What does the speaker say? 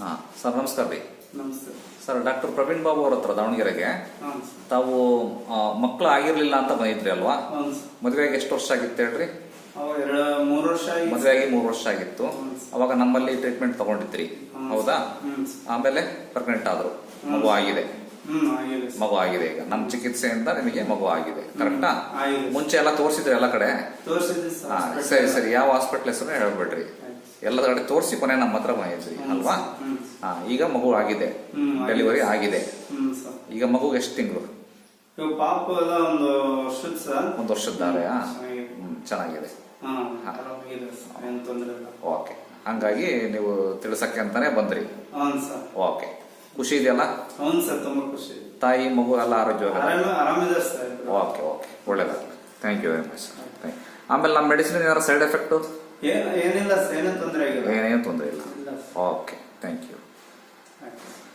ಹಾಂ ಸರ್ ನಮಸ್ಕಾರ ರೀ. ನಮಸ್ತೆ. ಸರ್ ಡಾಕ್ಟರ್ ಪ್ರವೀಣ್ ಬಾಬು ಅವ್ರ ಹತ್ರ ದಾವಣಗೆರೆಗೆ. ಹಾಂ ಸರ್. ತಾವು ಮಕ್ಕಳು ಆಗಿರ್ಲಿಲ್ಲ ಅಂತ ಬಂದಿದ್ರಿ ಅಲ್ವಾ? ಹೌದು ಸರ್. ಮದುವೆಗೆ ಎಷ್ಟು ವರ್ಷ ಆಗಿತ್ತು ಹೇಳ್ರಿ? ಅವ ಎರಡು ಮೂರು ವರ್ಷ ಆಗಿ ಮದುವೆಯಾಗಿ ಮೂರು ವರ್ಷ ಆಗಿತ್ತು. ಅವಾಗ ನಮ್ಮಲ್ಲಿ ಟ್ರೀಟ್ಮೆಂಟ್ ತಗೊಂಡಿದ್ರಿ. ಹೌದಾ? ಹ್ಮ್ ಸರ್. ಆಮೇಲೆ ಪ್ರೆಗ್ನೆಂಟ್ ಆದ್ರು. ಮಗು ಆಗಿದೆ. ಹ್ಮ್ ಆಗಿದೆ ಸರ್. ಮಗು ಆಗಿದೆ ಈಗ. ನಮ್ಮ ಚಿಕಿತ್ಸೆಯಿಂದ ನಿಮಗೆ ಮಗು ಆಗಿದೆ. ಕರೆಕ್ಟಾ ಆಗಿದೆ ಮುಂಚೆ ಎಲ್ಲ ತೋರಿಸಿದ್ರಿ ಎಲ್ಲ ಕಡೆ? ಸರ್. ಹಾ. ಸರಿ ಸರಿ. ಯಾವ ಹಾಸ್ಪಿಟ್ಲ್ ಹೆಸರು ಹೇಳ್ಬೇಡ್ರಿ. ಎಲ್ಲ ಕಡೆ ತೋರಿಸಿ ಕೊನೆ ನಮ್ಮ ಹತ್ರ ಬಂದಿದ್ರಿ ಅಲ್ವಾ. ಹಾ ಈಗ ಮಗು ಆಗಿದೆ. ಹ್ಮ್, ಆಗಿದೆ. ಡೆಲಿವರಿ ಆಗಿದೆ. ಹ್ಮ್ ಸರ್. ಈಗ ಮಗುಗೆ ಎಷ್ಟು ತಿಂಗಳು? ಇವಾಗ ಪಾಪ ಎಲ್ಲ ಒಂದು ವರ್ಷದ ಸರ್. ಒಂದು ವರ್ಷದ್ದಾರೆಯಾ ಚೆನ್ನಾಗಿದೆ. ಹ್ಮ್, ಚೆನ್ನಾಗಿದೆ. ಹಾ ಆರಾಮಾಗಿದೆ ಸರ್ ಏನ್ ತೊಂದ್ರೆ ಇಲ್ಲ. ಓಕೆ. ಹಂಗಾಗಿ ನೀವು ತಿಳಿಸಕ್ಕೆ ಅಂತಾನೆ ಬಂದ್ರಿ. ಹೌನ್ ಸರ್. ಓಕೆ. ಖುಷಿ ಇದೆಯಲ್ಲ? ಹೌನ್ ಸರ್ ತುಂಬಾ ಖುಷಿ. ತಾಯಿ ಮಗು ಎಲ್ಲ ಆರೋಗ್ಯವಾಗ ಆರಾಮ ಸರ್ ಓಕೆ ಓಕೆ. ಒಳ್ಳೇದಾಗಲಿ. ಥ್ಯಾಂಕ್ ಯು ವೆರಿ ಮಚ್ ಆಮೇಲೆ ನಮ್ಮ ಮೆಡಿಸಿನ್ ಏನಾದ್ರು ಸೈಡ್ ಎಫೆಕ್ಟು ಏನ್ ಏನಿಲ್ಲ ಸರ್ ಏನೂ ತೊಂದ್ರೆ ಆಗಿಲ್ಲ. ಏನೇನು ತೊಂದರೆ ಇಲ್ಲ. ಇಲ್ಲ ಓಕೆ. Thank you Thanks.